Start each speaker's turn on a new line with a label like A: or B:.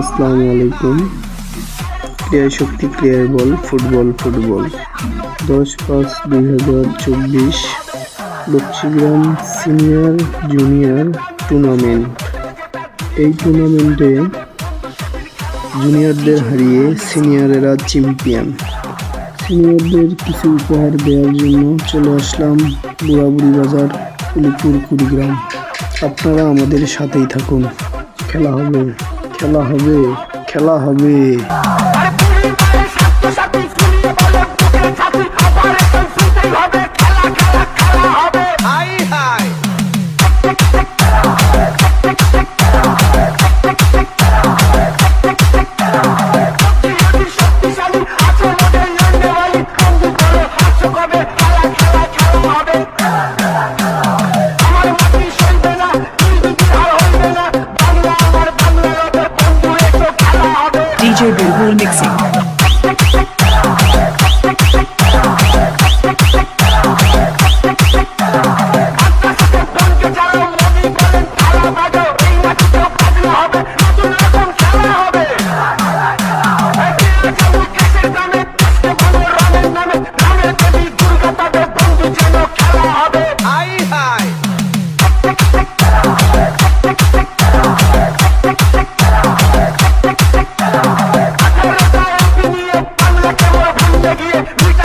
A: আসসালামু আলাইকুম। ক্রিয়া শক্তি ক্রিয়ার বল, ফুটবল ফুটবল। দশ পাঁচ দুই হাজার চব্বিশ বক্সিগ্রাম সিনিয়র জুনিয়র টুর্নামেন্ট। এই টুর্নামেন্টে জুনিয়রদের হারিয়ে সিনিয়রেরা চ্যাম্পিয়ন। সিনিয়রদের কিছু উপহার দেওয়ার জন্য চলে আসলাম বুড়াবুড়ি বাজার, উলিপুর, কুড়িগ্রাম। আপনারা আমাদের সাথেই থাকুন। খেলা হবে। খেলা হবে খেলা হবে
B: খেলা হাই
C: Mixing.